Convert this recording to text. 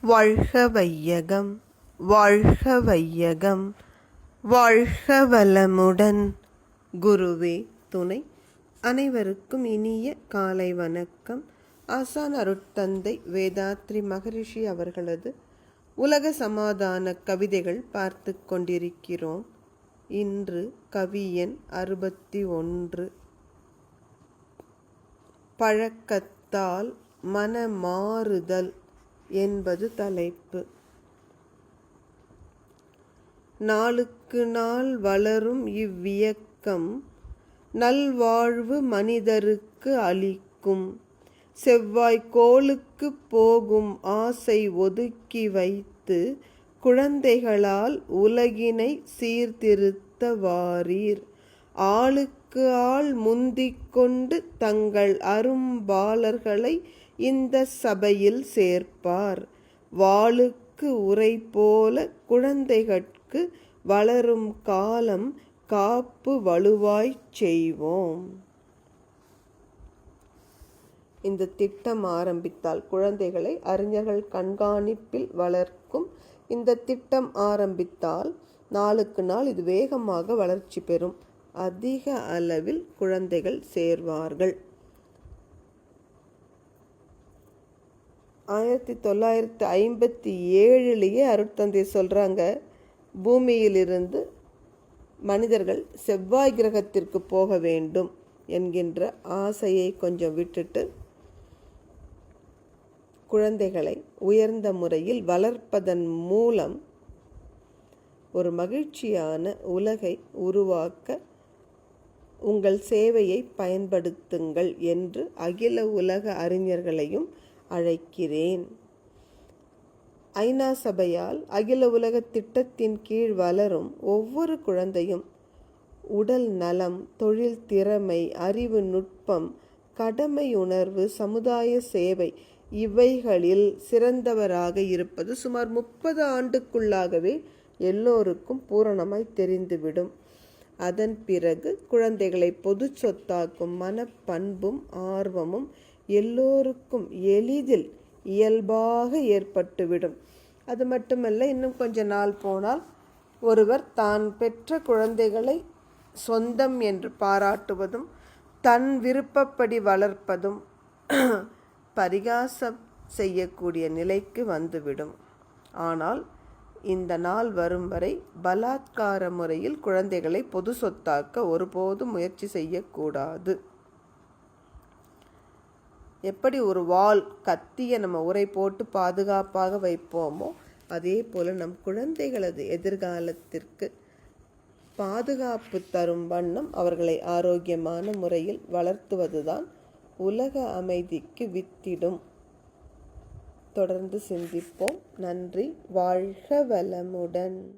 வாழ்க வையகம் வாழ்க வையகம் வாழ்க வளமுடன் குருவே துணை. அனைவருக்கும் இனிய காலை வணக்கம். ஆசான் அருட்தந்தை வேதாத்ரி மகரிஷி அவர்களது உலக சமாதான கவிதைகள் பார்த்து கொண்டிருக்கிறோம். இன்று கவியன் அறுபத்தி ஒன்று பழக்கத்தால் மனமாறுதல். என்பது தலைப்பு. நாளுக்கு நாள் வளரும் இவ்வியக்கம் நல்வாழ்வு மனிதருக்கு அளிக்கும். செவ்வாய் கோளுக்கு போகும் ஆசை ஒதுக்கி வைத்து குழந்தைகளால் உலகினை சீர்திருத்த வாரீர் ஆளுக்கு ஆள் முந்திக் கொண்டு தங்கள் அரும்பாலர்களை இந்த சபையில் சேர்ப்பார். வாளுக்கு உரை போல குழந்தைகட்கு வளரும் காலம் காப்பு வலுவாய் செய்வோம். இந்த திட்டம் ஆரம்பித்தால் குழந்தைகளை அறிஞர்கள் கண்காணிப்பில் வளர்க்கும். இந்த திட்டம் ஆரம்பித்தால் நாளுக்கு நாள் இது வேகமாக வளர்ச்சி பெறும். அதிக அளவில் குழந்தைகள் சேர்வார்கள். ஆயிரத்தி தொள்ளாயிரத்தி ஐம்பத்தி ஏழுலேயே அருட்தந்தை சொல்கிறாங்க பூமியிலிருந்து மனிதர்கள் செவ்வாய் கிரகத்திற்கு போக வேண்டும் என்கின்ற ஆசையை கொஞ்சம் விட்டுட்டு குழந்தைகளை உயர்ந்த முறையில் வளர்ப்பதன் மூலம் ஒரு மகிழ்ச்சியான உலகை உருவாக்க உங்கள் சேவையை பயன்படுத்துங்கள் என்று அகில உலக அறிஞர்களையும் அழைக்கிறேன். ஐநா சபையால் அகில உலக திட்டத்தின் கீழ் வளரும் ஒவ்வொரு குழந்தையும் உடல் நலம் தொழில் திறமை அறிவு நுட்பம் கடமை உணர்வு சமுதாய சேவை இவைகளில் சிறந்தவராக இருப்பது சுமார் முப்பது ஆண்டுக்குள்ளாகவே எல்லோருக்கும் பூரணமாய் தெரிந்துவிடும். அதன் பிறகு குழந்தைகளை பொது சொத்தாக்கும் மனப்பண்பும் ஆர்வமும் எல்லோருக்கும் எளிதில் இயல்பாக ஏற்பட்டுவிடும். அது மட்டுமல்ல இன்னும் கொஞ்ச நாள் போனால் ஒருவர் தான் பெற்ற குழந்தைகளை சொந்தம் என்று பாராட்டுவதும் தன் விருப்பப்படி வளர்ப்பதும் பரிகாசம் செய்யக்கூடிய நிலைக்கு வந்துவிடும். ஆனால் இந்த நாள் வரும் வரை பலாத்கார முறையில் குழந்தைகளை பொது சொத்தாக்க ஒருபோதும் முயற்சி செய்யக்கூடாது. எப்படி ஒரு வால் கத்தியை நம்ம உரை போட்டு பாதுகாப்பாக வைப்போமோ அதே போல் நம் குழந்தைகளது எதிர்காலத்திற்கு பாதுகாப்பு தரும் வண்ணம் அவர்களை ஆரோக்கியமான முறையில் வளர்த்துவதுதான் உலக அமைதிக்கு வித்திடும். தொடர்ந்து சிந்திப்போம். நன்றி. வாழ்க வளமுடன்.